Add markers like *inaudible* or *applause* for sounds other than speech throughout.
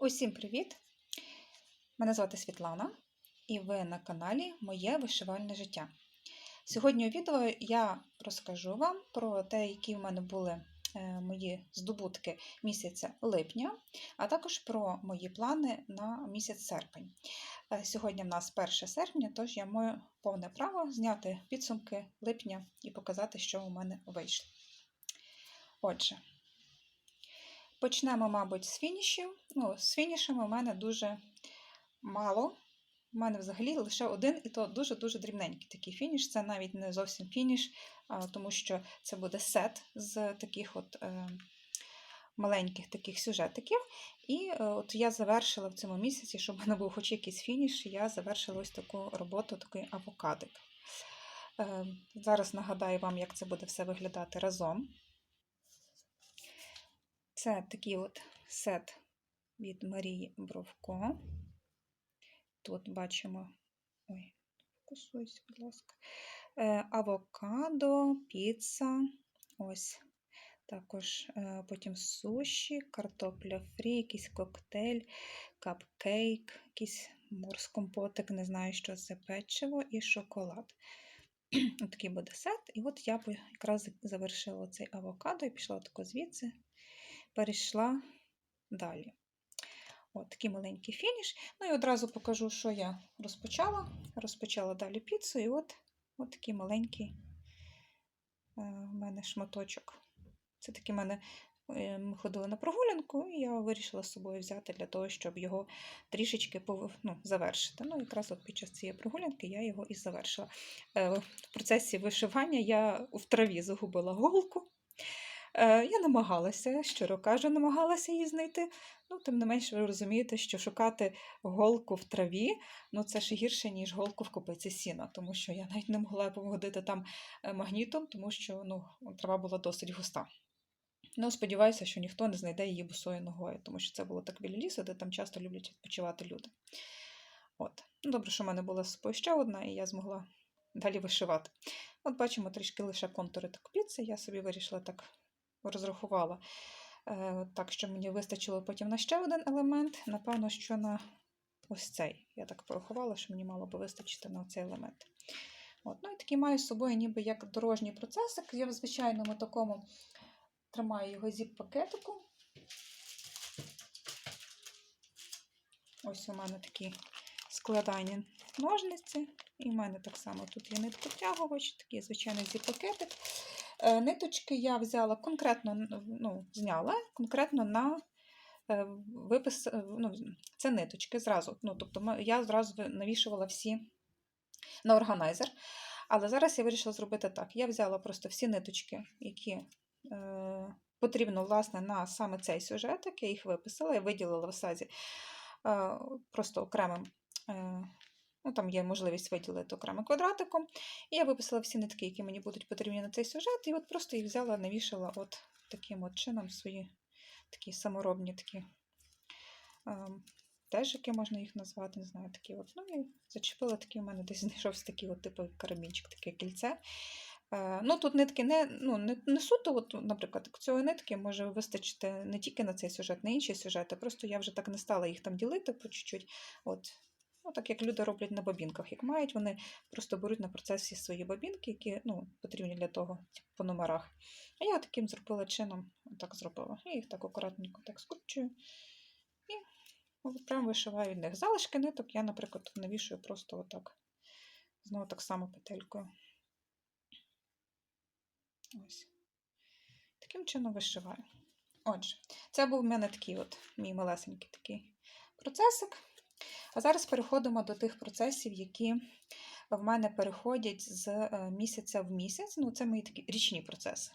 Усім привіт! Мене звати Світлана, і ви на каналі Моє вишивальне життя. Сьогодні у відео я розкажу вам про те, які в мене були е, мої здобутки місяця липня, а також про мої плани на місяць серпень. Е, Сьогодні в нас 1 серпня, тож я маю повне право зняти підсумки липня і показати, що у мене вийшло. Отже, Почнемо, мабуть, з фінішів. Ну, з фінішами у мене дуже мало. У мене взагалі лише один, і то дуже-дуже дрібненький такий фініш. Це навіть не зовсім фініш, тому що це буде сет з таких от е, маленьких таких сюжетиків. І е, от я завершила в цьому місяці, щоб у мене був хоч якийсь фініш, я завершила ось таку роботу, такий авокадик. Е, зараз нагадаю вам, як це буде все виглядати разом. Це такий от сет від Марії Бровко. Тут бачимо, ой, фокусуйся, будь ласка, е, авокадо, піца, ось. Також е, потім суші, картопля фрі, якийсь коктейль, капкейк, якийсь морс-компотик, не знаю, що це печиво і шоколад. Такий буде сет. І от я якраз завершила цей авокадо і пішла тако звідси перейшла далі. От такий маленький фініш. Ну і одразу покажу, що я розпочала. Розпочала далі піцу, і от, от такий маленький у мене шматочок. Це такий в мене. Ми ходили на прогулянку, і я вирішила з собою взяти для того, щоб його трішечки ну, завершити. Ну, якраз от під час цієї прогулянки я його і завершила. В процесі вишивання я в траві загубила голку. Е, я намагалася, щиро кажу, намагалася її знайти. Ну, Тим не менше, ви розумієте, що шукати голку в траві ну, це ще гірше, ніж голку в копиці сіна, тому що я навіть не могла поводити там е, магнітом, тому що ну, трава була досить густа. Ну, сподіваюся, що ніхто не знайде її босою ногою, тому що це було так біля лісу, де там часто люблять відпочивати люди. От. Ну, Добре, що в мене була ще одна, і я змогла далі вишивати. От бачимо трішки лише контури так піци, я собі вирішила так розрахувала. Е, так що мені вистачило потім на ще один елемент. Напевно, що на ось цей. Я так порахувала, що мені мало би вистачити на цей елемент. От. Ну і такий маю з собою ніби як дорожній процесик. Я в звичайному такому тримаю його зіп-пакетику. Ось у мене такі складання ножниці. І в мене так само тут є ниткотягувач, такий звичайний зіп-пакетик. Е, ниточки я взяла конкретно, ну, зняла конкретно на е, випис, е, ну, це ниточки зразу. Ну, Тобто я зразу навішувала всі на органайзер. Але зараз я вирішила зробити так. Я взяла просто всі ниточки, які е, потрібно власне, на саме цей сюжетик, я їх виписала, я виділила в сазі е, просто окремим е, Ну, Там є можливість виділити окремим квадратиком. І я виписала всі нитки, які мені будуть потрібні на цей сюжет, і от просто їх взяла, навішала от таким от чином свої такі саморобні такі ем, тежики, можна їх назвати, не знаю, такі от. Ну і зачепила такі, у мене десь знайшовся такий от типу карабінчик, таке кільце. Е, ну, Тут нитки не ну, не, не суто, от, наприклад, цієї нитки може вистачити не тільки на цей сюжет, на інші сюжети. Просто я вже так не стала їх там ділити по чуть-чуть. От, Ну, так як люди роблять на бобінках, як мають, вони просто беруть на процесі свої бобінки, які ну, потрібні для того, по номерах. А я таким зробила чином, так зробила. Я їх так акуратненько так скручую і прямо вишиваю від них. Залишки ниток я, наприклад, навішую просто отак. Знову так само петелькою. Ось. Таким чином вишиваю. Отже, це був у мене такий от мій малесенький такий процесик. А зараз переходимо до тих процесів, які в мене переходять з е, місяця в місяць. Ну, це мої такі річні процеси.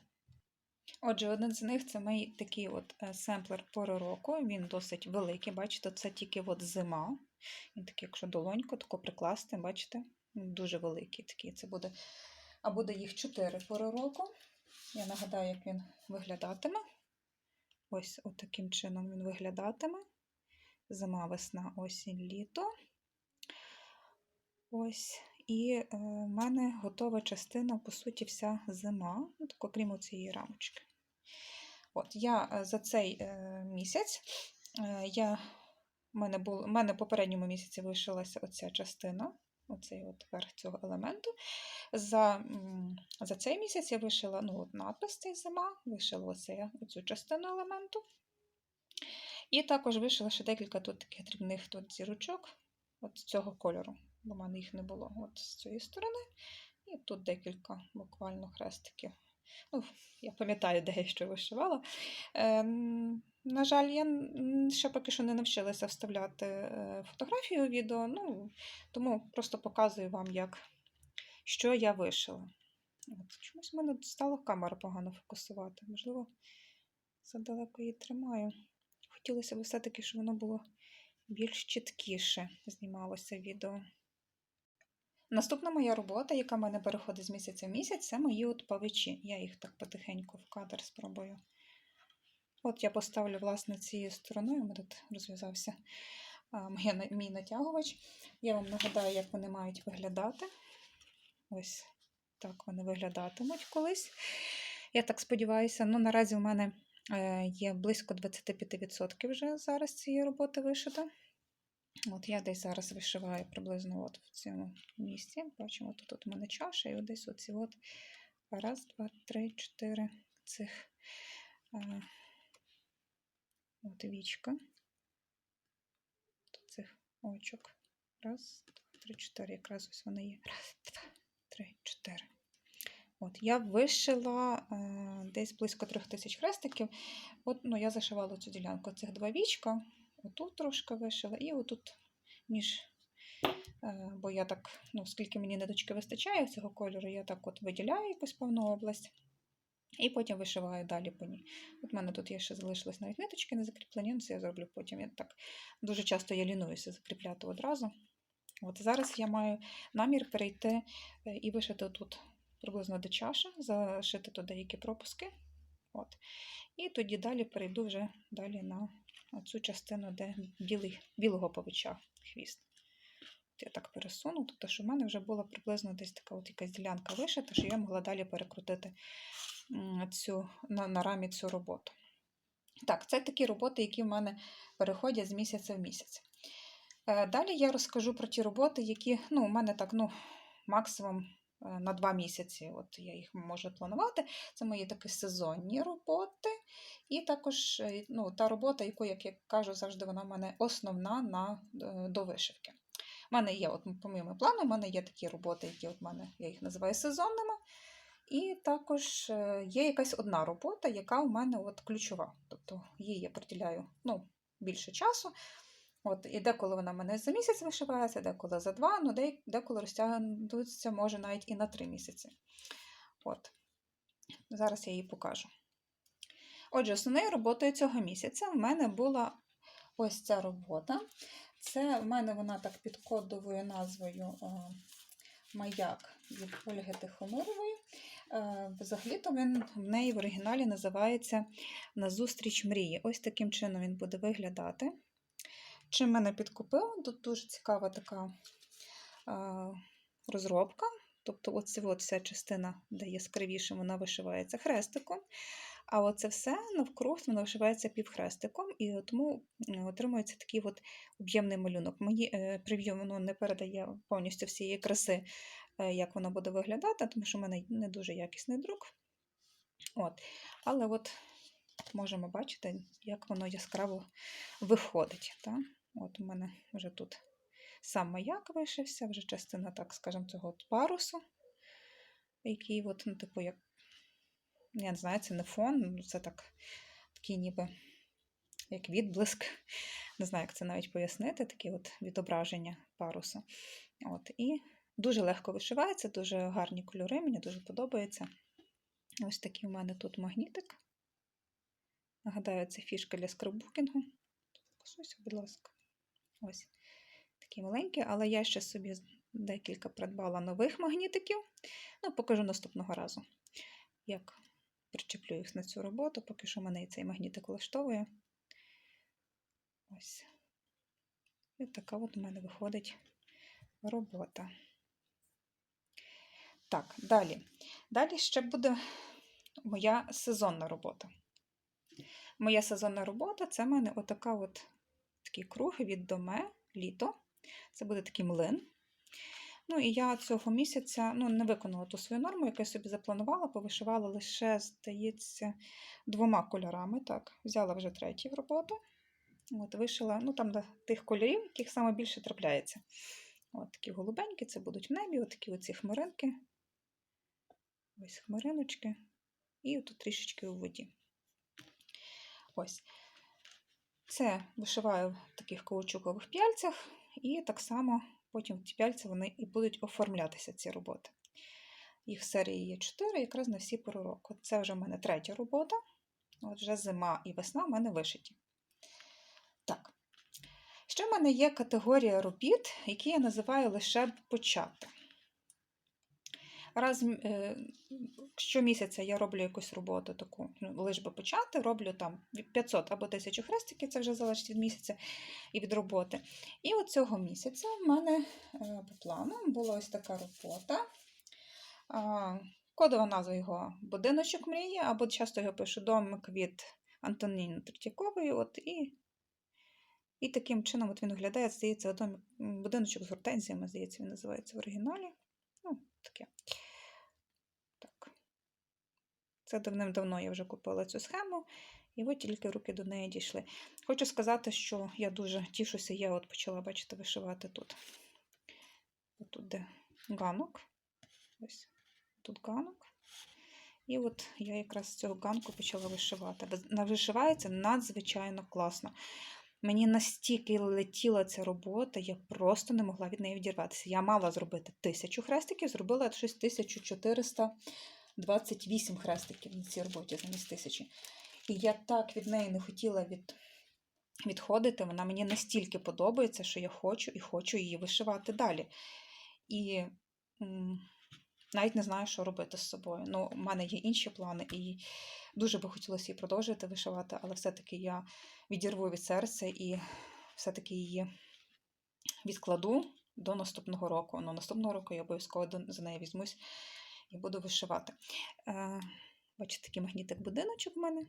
Отже, один з них це мій такий от е, семплер пори року. Він досить великий, бачите, це тільки от зима. Він такий, якщо долонько, тако прикласти, бачите, дуже великий такий. Це буде, А буде їх 4 пори року. Я нагадаю, як він виглядатиме. Ось таким чином він виглядатиме зима, весна, осінь, літо. Ось. І в е, мене готова частина, по суті, вся зима, ну, так, окрім цієї рамочки. От, Я е, за цей е, місяць я мене, було, у мене в попередньому місяці вишилася оця частина, оцей от верх цього елементу. За, за цей місяць я вишила ну, от надпис цей зима, вишила оцю частину елементу. І також вишила ще декілька тут таких дрібних тут зірочок от цього кольору, бо в мене їх не було от з цієї сторони. І тут декілька буквально хрестиків. Ну, я пам'ятаю, де я що вишивала. Ем, на жаль, я ще поки що не навчилася вставляти е, фотографію у відео, ну, тому просто показую вам, як, що я вишила. От, чомусь в мене стала камера погано фокусувати. Можливо, задалеко її тримаю. Хотілося б все-таки, щоб воно було більш чіткіше знімалося відео. Наступна моя робота, яка в мене переходить з місяця в місяць, це мої от павичі. Я їх так потихеньку в кадр спробую. От я поставлю, власне, цією стороною, мене тут розв'язався мій натягувач. Я вам нагадаю, як вони мають виглядати. Ось так вони виглядатимуть колись. Я так сподіваюся. Ну, наразі в мене є близько 25% вже зараз цієї роботи вишито. От я десь зараз вишиваю приблизно от в цьому місці. Бачимо, тут у мене чаша, і десь оці от раз, два, три, чотири цих а, от вічка. Цих очок. Раз, два, три, чотири. Якраз ось вони є. Раз, два, три, чотири. От, я вишила е, десь близько трьох тисяч хрестиків. От, ну, я зашивала цю ділянку цих два вічка. Отут трошки вишила, і отут між. е, Бо я так, ну, скільки мені ниточки вистачає цього кольору, я так от виділяю якусь певну область. І потім вишиваю далі по ній. От в мене тут є ще залишились навіть ниточки не закріплені, ну, це я зроблю потім. Я так дуже часто я лінуюся закріпляти одразу. От зараз я маю намір перейти е, і вишити тут приблизно до чаші, зашити тут деякі пропуски. От. І тоді далі перейду вже далі на цю частину, де білий, білого павича хвіст. От я так пересуну, тобто, що в мене вже була приблизно десь така от якась ділянка вишита, що я могла далі перекрутити цю, на, на рамі цю роботу. Так, це такі роботи, які в мене переходять з місяця в місяць. Е, Далі я розкажу про ті роботи, які ну, у мене так, ну, максимум на два місяці. От я їх можу планувати. Це мої такі сезонні роботи. І також е, ну, та робота, яку, як я кажу, завжди вона в мене основна на е, до вишивки. У мене є, от, помимо плану, у мене є такі роботи, які от мене, я їх називаю сезонними. І також е, є якась одна робота, яка у мене от ключова. Тобто їй я приділяю ну, більше часу. От, і деколи вона в мене за місяць вишивається, деколи за два, ну деколи розтягнутися може навіть і на три місяці. От. Зараз я її покажу. Отже, основною роботою цього місяця в мене була ось ця робота. Це в мене вона так під кодовою назвою о, Маяк від Ольги Тихомирової. Е, Взагалі-то він в неї в оригіналі називається Назустріч мрії. Ось таким чином він буде виглядати. Чим мене підкупив, тут дуже цікава така розробка. Тобто, оце от вся частина, де яскравіше, вона вишивається хрестиком. А оце все навкруг воно вишивається півхрестиком, і тому отримується такий от об'ємний малюнок. Мої е, прев'ю воно не передає повністю всієї краси, е, як воно буде виглядати, тому що в мене не дуже якісний друк. От. Але от можемо бачити, як воно яскраво виходить. Так? От у мене вже тут сам маяк вишився, вже частина, так скажемо, цього от парусу, який, от, ну, типу, як, я не знаю, це не фон, ну, це так, такий ніби як відблиск. Не знаю, як це навіть пояснити, такі от відображення парусу. От, і дуже легко вишивається, дуже гарні кольори, мені дуже подобається. Ось такий у мене тут магнітик. Нагадаю, це фішка для скраббукінгу. Фокусуйся, будь ласка. Ось такі маленькі, але я ще собі декілька придбала нових магнітиків. Ну, покажу наступного разу, як причеплю їх на цю роботу, поки що мене і цей магнітик влаштовує. Ось. І така от у мене виходить робота. Так, далі. Далі ще буде моя сезонна робота. Моя сезонна робота це в мене отака от такий круг від доме, літо. Це буде такий млин. Ну і я цього місяця ну, не виконала ту свою норму, яку я собі запланувала, повишивала лише, здається, двома кольорами. Так, взяла вже третій в роботу. От, вишила, ну там до тих кольорів, яких саме більше трапляється. От такі голубенькі, це будуть в небі, от такі оці хмаринки. Ось хмариночки. І тут трішечки у воді. Ось. Це вишиваю в таких каучукових п'яльцях, і так само потім ці п'яльці вони і будуть оформлятися, ці роботи. Їх серії є 4, якраз на всі пору року. Це вже в мене третя робота. От вже зима і весна в мене вишиті. Так. Ще в мене є категорія робіт, які я називаю лише почати. Раз е, щомісяця я роблю якусь роботу таку, ну, лиш би почати, роблю там 500 або 1000 хрестиків, це вже залежить від місяця і від роботи. І от цього місяця в мене е, по плану була ось така робота. Кодова назва його будиночок мрії, або часто його пишу домик від Антоніни Третьякової. От, і, і таким чином от він виглядає, здається, будиночок з гортензіями, здається, він називається в оригіналі. Таке. Так. Це давним-давно я вже купила цю схему, і от тільки руки до неї дійшли. Хочу сказати, що я дуже тішуся, я от почала, бачите, вишивати тут. Тут де ганок. Ось тут ганок. І от я якраз з цього ганку почала вишивати. Вишивається надзвичайно класно. Мені настільки летіла ця робота, я просто не могла від неї відірватися. Я мала зробити тисячу хрестиків, зробила щось 1428 хрестиків на цій роботі замість тисячі. І я так від неї не хотіла від, відходити. Вона мені настільки подобається, що я хочу і хочу її вишивати далі. І навіть не знаю, що робити з собою. Ну, У мене є інші плани, і дуже би хотілося її продовжити вишивати, але все-таки я відірву від серця і все-таки її відкладу до наступного року. Ну, наступного року я обов'язково за неї візьмусь і буду вишивати. Е, Бачите, такий магнітик будиночок в мене.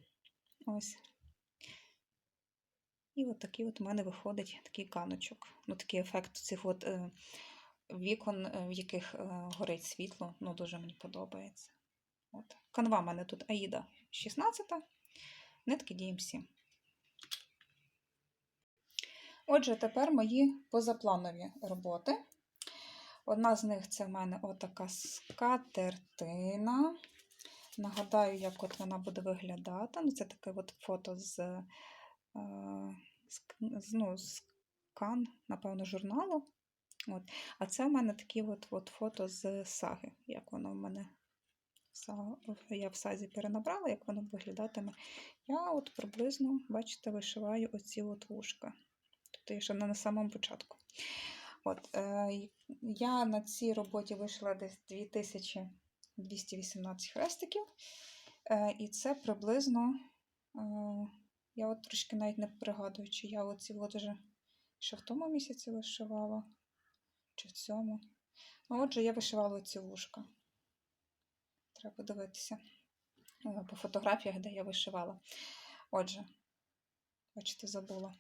Ось. І от такий от у мене виходить такий каночок. Ну, Такий ефект цих от е, вікон, е, в яких е, горить світло. Ну, дуже мені подобається. От. Канва в мене тут Аїда 16, нитки DMC. Отже, тепер мої позапланові роботи. Одна з них це в мене отака скатертина. Нагадаю, як от вона буде виглядати. Ну, Це таке от фото з, е, з, ну, з кан, напевно, журналу. От. А це в мене такі от, от фото з саги, як воно в мене я в сазі перенабрала, як воно виглядатиме. Я от приблизно, бачите, вишиваю оці от вушка. Тобто я ще на самому початку. От, е, Я на цій роботі вишила десь 2218 хрестиків. Е, І це приблизно, е, я от трошки навіть не пригадую, чи я оці от вже ще в тому місяці вишивала, чи в цьому. Отже, я вишивала ці вушка. Треба подивитися е, по фотографіях, де я вишивала. Отже, бачите, забула.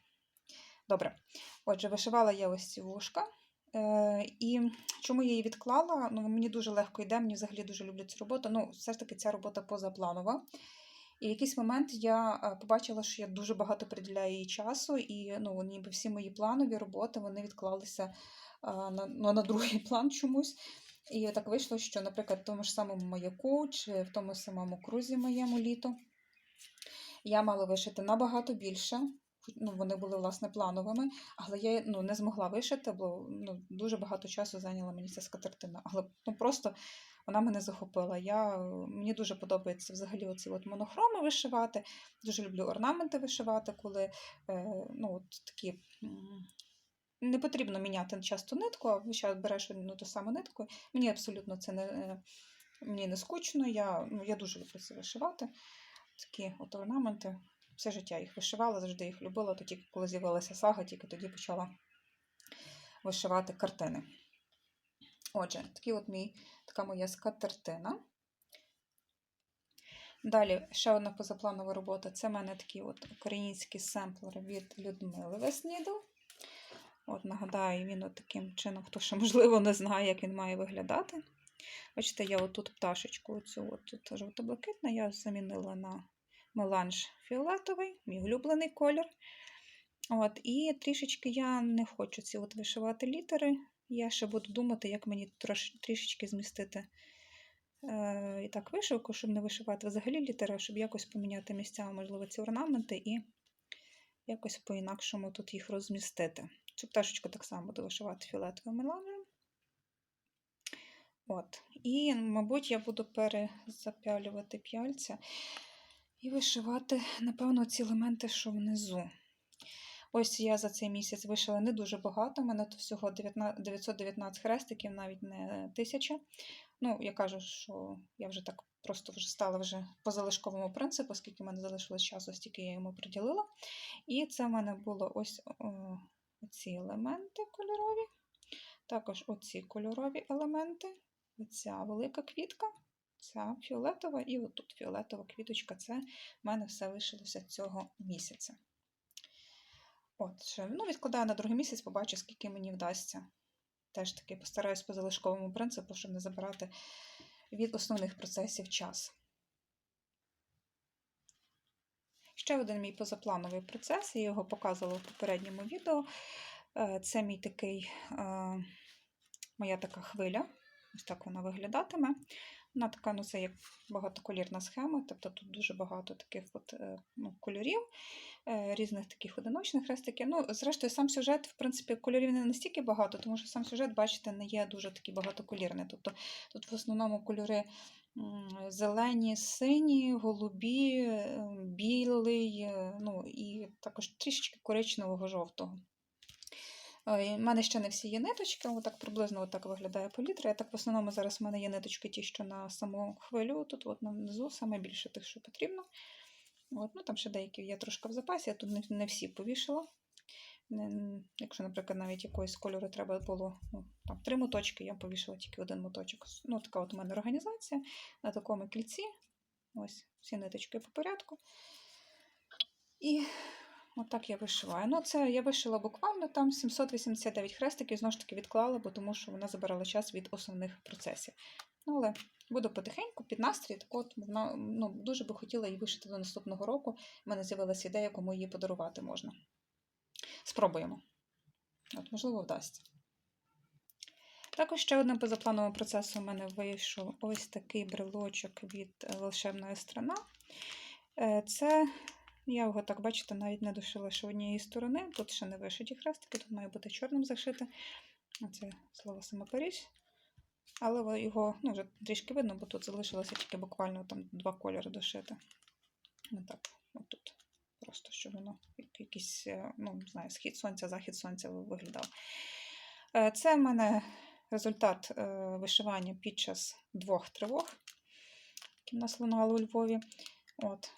Добре. Отже, вишивала я ось ці вушка. Е, І чому я її відклала? Ну, Мені дуже легко йде, мені взагалі дуже люблю цю роботу. Ну, все ж таки, ця робота позапланова. І в якийсь момент я е, побачила, що я дуже багато приділяю їй часу, і ну, ніби всі мої планові роботи вони відклалися е, на, ну, на другий *laughs* план чомусь. І так вийшло, що, наприклад, в тому ж самому маяку чи в тому самому крузі моєму літо я мала вишити набагато більше. Ну, Вони були, власне, плановими, але я ну, не змогла вишити, бо ну, дуже багато часу зайняла мені ця скатертина. Але ну, просто вона мене захопила. Я, Мені дуже подобається взагалі оці от монохроми вишивати. Дуже люблю орнаменти вишивати, коли е, ну, от такі не потрібно міняти часто нитку, а зараз береш одну ту саму нитку. Мені абсолютно це не е, мені не скучно. Я ну, я дуже люблю це вишивати. Такі от орнаменти. Все життя їх вишивала, завжди їх любила. То тільки коли з'явилася сага, тільки тоді почала вишивати картини. Отже, такий от мій, така моя скатертина. Далі ще одна позапланова робота. Це в мене такі от українські семплери від Людмили Веснідл. От, нагадаю, він от таким чином, хто ще, можливо, не знає, як він має виглядати. Бачите, я отут пташечку, оцю от тут жовто-блакитна, я замінила на меланж фіолетовий, мій улюблений колір. От, і трішечки я не хочу ці от вишивати літери. Я ще буду думати, як мені трош, трішечки змістити е, і так вишивку, щоб не вишивати взагалі літери, а щоб якось поміняти місцями, можливо, ці орнаменти і якось по-інакшому тут їх розмістити. Цю пташечку так само буду вишивати фіолетовим меланжем. От. І, мабуть, я буду перезапялювати п'яльця і вишивати, напевно, ці елементи, що внизу. Ось я за цей місяць вишила не дуже багато. У мене всього 19 919 хрестиків, навіть не 1000. Ну, я кажу, що я вже так просто вже стала вже по залишковому принципу, оскільки в мене залишилось часу, стільки я йому приділила. І це в мене було ось о, ці елементи кольорові. Також оці кольорові елементи. Оця велика квітка, ця фіолетова, і отут фіолетова квіточка це в мене все лишилося цього місяця. От, ну, відкладаю на другий місяць, побачу, скільки мені вдасться. Теж таки постараюсь по залишковому принципу, щоб не забирати від основних процесів час. Ще один мій позаплановий процес, я його показувала в попередньому відео. Е, Це мій такий, е, моя така хвиля. Ось так вона виглядатиме. Вона така, ну це як багатоколірна схема, тобто тут дуже багато таких от, е, ну, кольорів, різних таких одиночних хрестиків. Ну, зрештою, сам сюжет, в принципі, кольорів не настільки багато, тому що сам сюжет, бачите, не є дуже такий багатоколірний. Тобто тут в основному кольори зелені, сині, голубі, е, білий, е, ну і також трішечки коричневого жовтого. У мене ще не всі є ниточки, отак приблизно отак виглядає палітра. Я так в основному зараз в мене є ниточки ті, що на саму хвилю, тут от внизу саме більше тих, що потрібно. От, ну Там ще деякі є трошки в запасі, я тут не, всі повішала. Якщо, наприклад, навіть якоїсь кольору треба було ну, там, три моточки, я повішала тільки один моточок. Ну, Така от у мене організація на такому кільці. Ось всі ниточки по порядку. І Отак я вишиваю. Ну, це я вишила буквально там 789 хрестиків, знову ж таки відклала, бо тому що вона забирала час від основних процесів. Ну, але буду потихеньку, під настрій, так от вона ну, дуже би хотіла її вишити до наступного року. У мене з'явилася ідея, кому її подарувати можна. Спробуємо. От, Можливо, вдасться. Також ще одним позаплановим процесом у мене вийшов ось такий брелочок від волшебної страна. Е, Це я його, так бачите, навіть не дошила ще однієї сторони. Тут ще не вишиті хрестики, тут має бути чорним зашите. Оце слово саме Париж. Але його ну, вже трішки видно, бо тут залишилося тільки буквально там два кольори дошити. Отак, отут. Просто щоб воно якийсь, ну, не знаю, схід сонця, захід сонця виглядав. Е, це в мене результат е, вишивання під час двох тривог, які в нас лунали у Львові. От.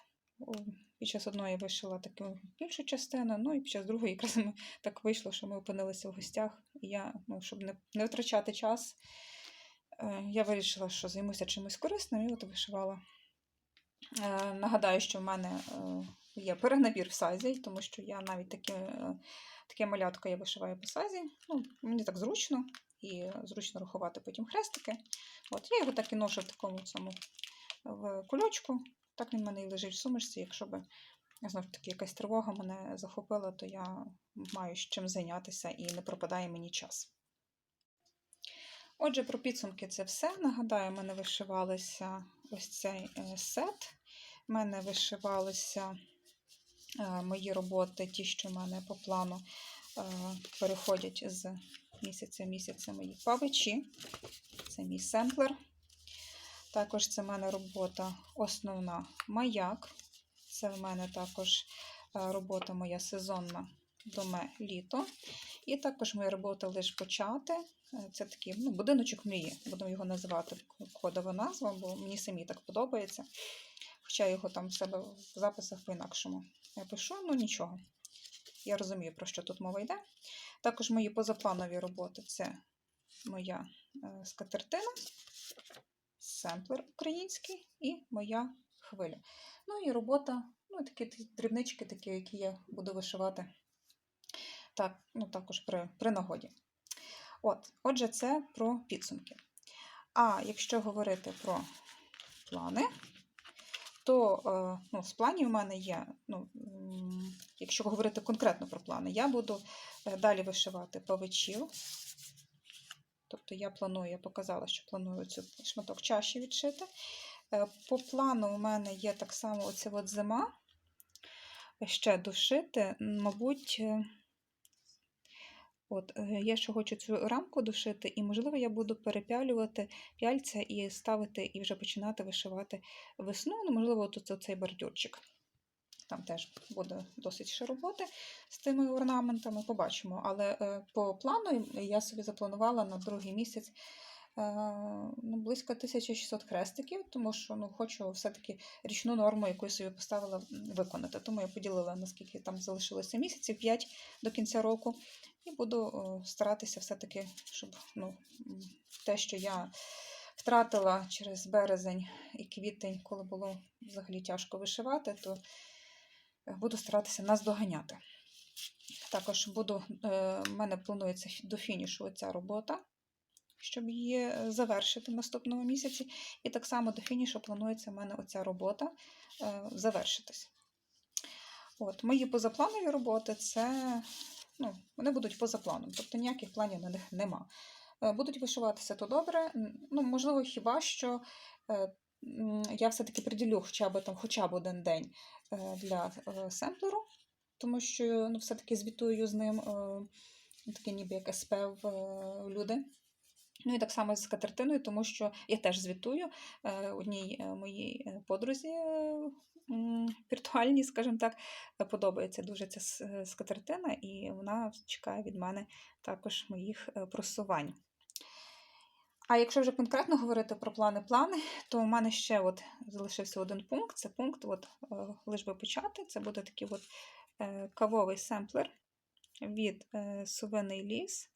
Під час одної вишила таку більшу частину, ну і під час другої якраз так вийшло, що ми опинилися в гостях. І я, ну, щоб не не втрачати час, е, я вирішила, що займуся чимось корисним і от вишивала. Е, нагадаю, що в мене е, є перенабір в сазі, тому що я навіть такі, таке малятко я вишиваю по сазі. Ну, Мені так зручно і зручно рахувати потім хрестики. От, Я його так і ношу в такому цьому в кульочку. Так він в мене і лежить в сумочці. Якщо б знову таки якась тривога мене захопила, то я маю з чим зайнятися і не пропадає мені час. Отже, про підсумки це все. Нагадаю, в мене вишивалися ось цей е, сет. У мене вишивалися е, мої роботи, ті, що в мене по плану е, переходять з місяця в місяця мої павичі. Це мій семплер. Також це в мене робота основна маяк. Це в мене також робота моя сезонна доме літо. І також моя робота лише почати. Е, це такий ну, будиночок мрії, будемо його називати кодова назва, бо мені самі так подобається. Хоча я його там в себе в записах по-інакшому я пишу, ну нічого. Я розумію, про що тут мова йде. Також мої позапланові роботи це моя е, скатертина семплер український і моя хвилю. Ну і робота, ну такі дрібнички, такі, які я буду вишивати так, ну, також при, при нагоді. От, отже, це про підсумки. А якщо говорити про плани, то е, ну, з планів у мене є, ну, якщо говорити конкретно про плани, я буду е, далі вишивати павичів. Тобто я планую, я показала, що планую цю шматок чаші відшити. Е, По плану у мене є так само оця от зима. Ще дошити, мабуть, от, е, я ще хочу цю рамку дошити, і, можливо, я буду перепялювати пяльця і ставити, і вже починати вишивати весну. Ну, можливо, тут оцей бордюрчик. Там теж буде досить ще роботи з тими орнаментами, побачимо. Але е, по плану я собі запланувала на другий місяць е, ну, близько 1600 хрестиків, тому що ну, хочу все-таки річну норму, яку я собі поставила, виконати. Тому я поділила, наскільки там залишилося місяців 5 до кінця року, і буду старатися все-таки, щоб ну, те, що я втратила через березень і квітень, коли було взагалі тяжко вишивати, то е, буду старатися наздоганяти. Також буду, е, в мене планується до фінішу ця робота, щоб її е, завершити в наступному місяці. І так само до фінішу планується в мене оця робота завершитись. От, мої позапланові роботи це ну, вони будуть поза планом, тобто ніяких планів на них нема. Е, Будуть вишиватися то добре. Ну, можливо, хіба що е, я все-таки приділю хоча б, там, хоча б один день е, для семплеру, тому що ну, все-таки звітую з ним е, таке ніби як СП люди. Ну і так само з скатертиною, тому що я теж звітую одній моїй подрузі віртуальній, скажімо так, е, подобається дуже ця е, скатертина, і вона чекає від мене також моїх е, просувань. А якщо вже конкретно говорити про плани-плани, то у мене ще от залишився один пункт. Це пункт, от, лиш би почати. Це буде такий от кавовий семплер від Совиний ліс.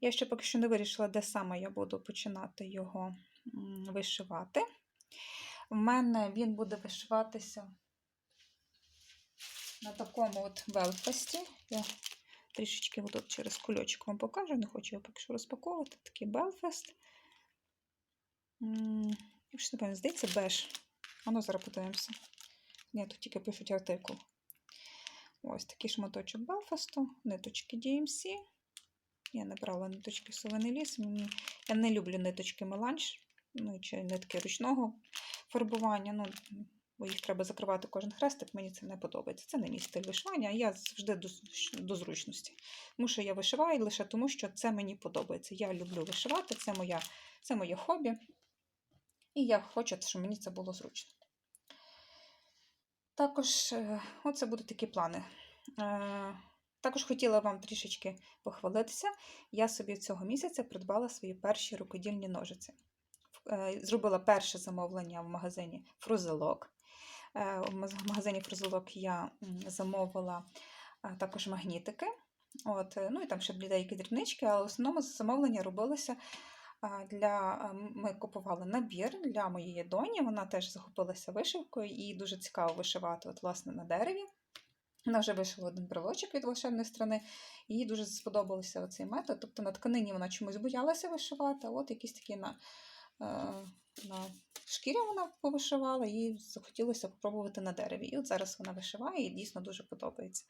Я ще поки що не вирішила, де саме я буду починати його вишивати. У мене він буде вишиватися на такому от белфасті. Я трішечки тут через кульочок вам покажу, не хочу його поки що розпаковувати. Такий белфаст. М, Я щось не пам'ятаю, здається, беж. А ну зараз подивимося. Ні, тут тільки пишуть артикул. Ось такий шматочок Белфасту, ниточки DMC. Я не брала ниточки Совиний ліс. Мені... Я не люблю ниточки меланж, ну, чи нитки ручного фарбування. Ну, бо їх треба закривати кожен хрестик, мені це не подобається. Це не мій стиль вишивання, а я завжди до, до зручності. Тому що я вишиваю лише тому, що це мені подобається. Я люблю вишивати, це, моя, це моє хобі. І я хочу, щоб мені це було зручно. Також, е, оце будуть такі плани. Е, Також хотіла вам трішечки похвалитися. Я собі цього місяця придбала свої перші рукодільні ножиці. Е, Зробила перше замовлення в магазині Фрузелок. Е, В магазині Фрузелок я замовила е, також магнітики. От, ну і там ще деякі дрібнички, але в основному замовлення робилося для ми купували набір для моєї доні. Вона теж захопилася вишивкою і дуже цікаво вишивати от, власне, на дереві. Вона вже вишила один брелочок від волшебної страни, їй дуже сподобався цей метод. Тобто на тканині вона чомусь боялася вишивати, а от якісь такі на, на шкірі вона повишивала, їй захотілося спробувати на дереві. І от зараз вона вишиває, і дійсно дуже подобається.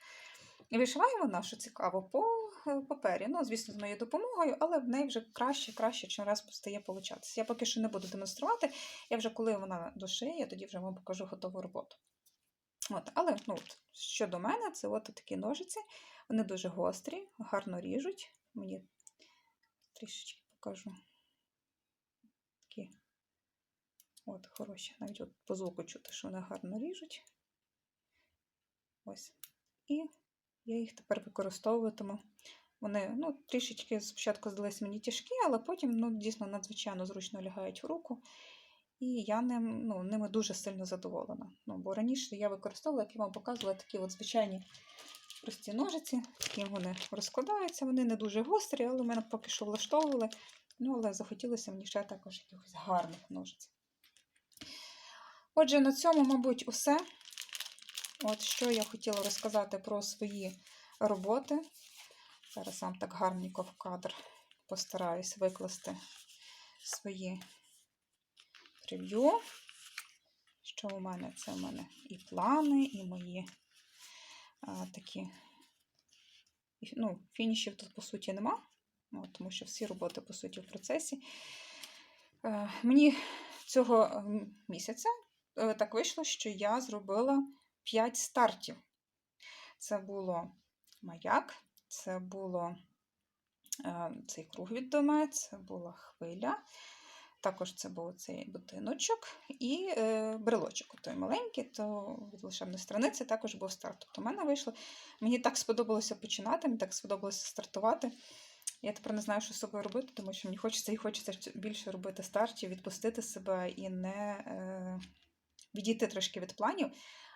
І вишиває вона, що цікаво, по е, папері. Ну, звісно, з моєю допомогою, але в неї вже краще, краще, чим раз стає получатися. Я поки що не буду демонструвати. Я вже коли вона дошиє, я тоді вже вам покажу готову роботу. От, але ну, от, щодо мене, це от такі ножиці. Вони дуже гострі, гарно ріжуть. Мені трішечки покажу. Такі от, хороші. Навіть от по звуку чути, що вони гарно ріжуть. Ось. І я їх тепер використовуватиму. Вони ну, трішечки спочатку здались мені тяжкі, але потім ну, дійсно надзвичайно зручно лягають в руку. І я ним, ну, ними дуже сильно задоволена. Ну, бо раніше я використовувала, як я вам показувала, такі от звичайні прості ножиці, такі вони розкладаються, вони не дуже гострі, але мене поки що влаштовували. Ну, але захотілося мені ще також якихось гарних ножиць. Отже, на цьому, мабуть, усе. От що я хотіла розказати про свої роботи. Зараз вам так гарненько в кадр постараюсь викласти свої прев'ю. Що у мене? Це у мене і плани, і мої а, такі. Ну, фінішів тут, по суті, нема, от, тому що всі роботи, по суті, в процесі. Е, мені цього місяця е, так вийшло, що я зробила 5 стартів. Це було маяк, це було е, цей круг від доме, це була хвиля. Також це був цей будиночок і е, брелочок. Той маленький, то від волшебної страниці також був старт. Тобто в мене вийшло. Мені так сподобалося починати, мені так сподобалося стартувати. Я тепер не знаю, що з собою робити, тому що мені хочеться і хочеться більше робити стартів, відпустити себе і не е, відійти трошки від планів.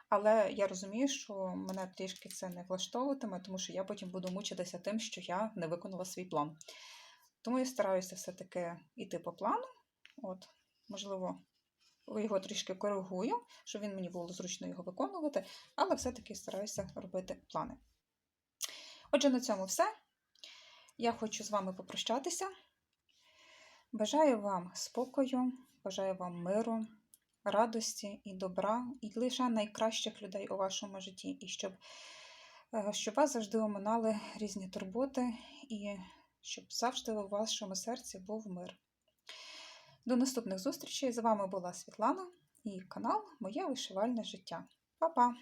Але я розумію, що мене трішки це не влаштовуватиме, тому що я потім буду мучитися тим, що я не виконала свій план. Тому я стараюся все-таки йти по плану. От, можливо, його трішки коригую, щоб він мені було зручно його виконувати, але все-таки стараюся робити плани. Отже, на цьому все. Я хочу з вами попрощатися. Бажаю вам спокою, бажаю вам миру, радості і добра, і лише найкращих людей у вашому житті, і щоб, е, щоб вас завжди оминали різні турботи, і щоб завжди у вашому серці був мир. До наступних зустрічей! З вами була Світлана і канал Моє вишивальне життя. Па-па!